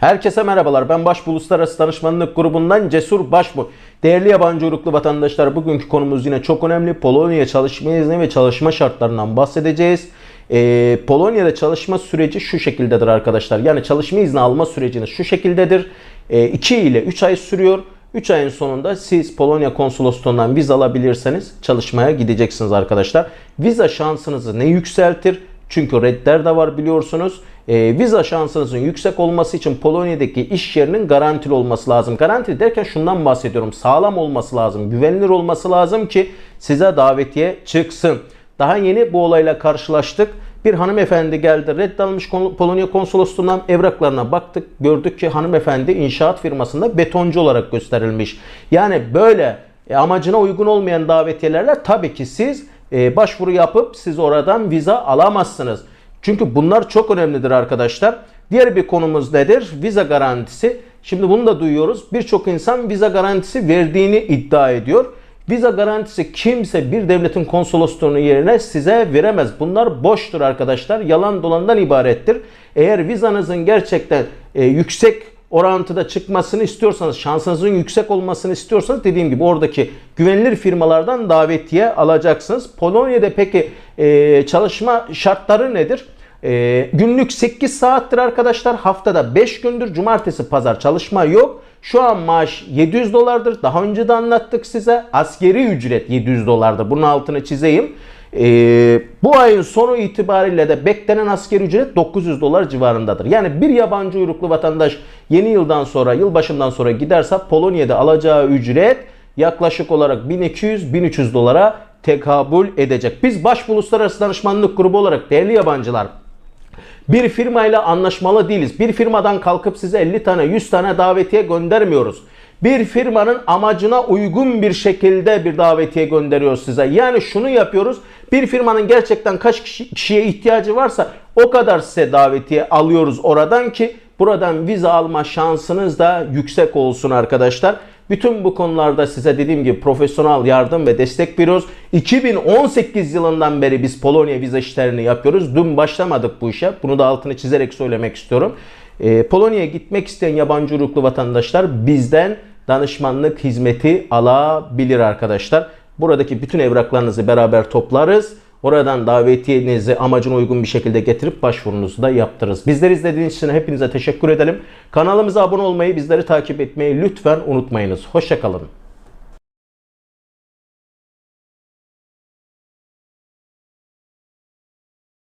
Herkese merhabalar. Ben Başbu Uluslararası Danışmanlık Grubu'ndan Cesur Başbu. Değerli yabancı uyruklu vatandaşlar bugünkü konumuz yine çok önemli. Polonya çalışma izni ve çalışma şartlarından bahsedeceğiz. Ee, Polonya'da çalışma süreci şu şekildedir arkadaşlar. Yani çalışma izni alma süreciniz şu şekildedir. 2 ile 3 ay sürüyor. 3 ayın sonunda siz Polonya konsolosluğundan vize alabilirseniz çalışmaya gideceksiniz arkadaşlar. Vize şansınızı ne yükseltir? Çünkü redler de var biliyorsunuz. E, vize şansınızın yüksek olması için Polonya'daki iş yerinin garantili olması lazım. Garantili derken şundan bahsediyorum. Sağlam olması lazım, güvenilir olması lazım ki size davetiye çıksın. Daha yeni bu olayla karşılaştık. Bir hanımefendi geldi reddalmış Polonya konsolosluğundan evraklarına baktık. Gördük ki hanımefendi inşaat firmasında betoncu olarak gösterilmiş. Yani böyle e, amacına uygun olmayan davetiyelerle tabii ki siz e, başvuru yapıp siz oradan vize alamazsınız. Çünkü bunlar çok önemlidir arkadaşlar. Diğer bir konumuz nedir? Vize garantisi. Şimdi bunu da duyuyoruz. Birçok insan vize garantisi verdiğini iddia ediyor. Vize garantisi kimse bir devletin konsolosluğunun yerine size veremez. Bunlar boştur arkadaşlar. Yalan dolandan ibarettir. Eğer vizanızın gerçekten e, yüksek orantıda çıkmasını istiyorsanız, şansınızın yüksek olmasını istiyorsanız dediğim gibi oradaki güvenilir firmalardan davetiye alacaksınız. Polonya'da peki e, çalışma şartları nedir? E, günlük 8 saattir arkadaşlar. Haftada 5 gündür. Cumartesi, pazar çalışma yok. Şu an maaş 700 dolardır. Daha önce de anlattık size. Askeri ücret 700 dolardır. Bunun altını çizeyim. Ee, bu ayın sonu itibariyle de beklenen askeri ücret 900 dolar civarındadır. Yani bir yabancı uyruklu vatandaş yeni yıldan sonra, yılbaşından sonra giderse Polonya'da alacağı ücret yaklaşık olarak 1200-1300 dolara tekabül edecek. Biz Baş Uluslararası Danışmanlık Grubu olarak değerli yabancılar bir firmayla anlaşmalı değiliz. Bir firmadan kalkıp size 50 tane 100 tane davetiye göndermiyoruz. Bir firmanın amacına uygun bir şekilde bir davetiye gönderiyoruz size. Yani şunu yapıyoruz. Bir firmanın gerçekten kaç kişi, kişiye ihtiyacı varsa o kadar size davetiye alıyoruz oradan ki buradan vize alma şansınız da yüksek olsun arkadaşlar. Bütün bu konularda size dediğim gibi profesyonel yardım ve destek veriyoruz. 2018 yılından beri biz Polonya vize işlerini yapıyoruz. Dün başlamadık bu işe. Bunu da altını çizerek söylemek istiyorum. Ee, Polonya'ya gitmek isteyen yabancı uyruklu vatandaşlar bizden danışmanlık hizmeti alabilir arkadaşlar. Buradaki bütün evraklarınızı beraber toplarız. Oradan davetiyenizi amacına uygun bir şekilde getirip başvurunuzu da yaptırırız. Bizleri izlediğiniz için hepinize teşekkür edelim. Kanalımıza abone olmayı, bizleri takip etmeyi lütfen unutmayınız. Hoşçakalın.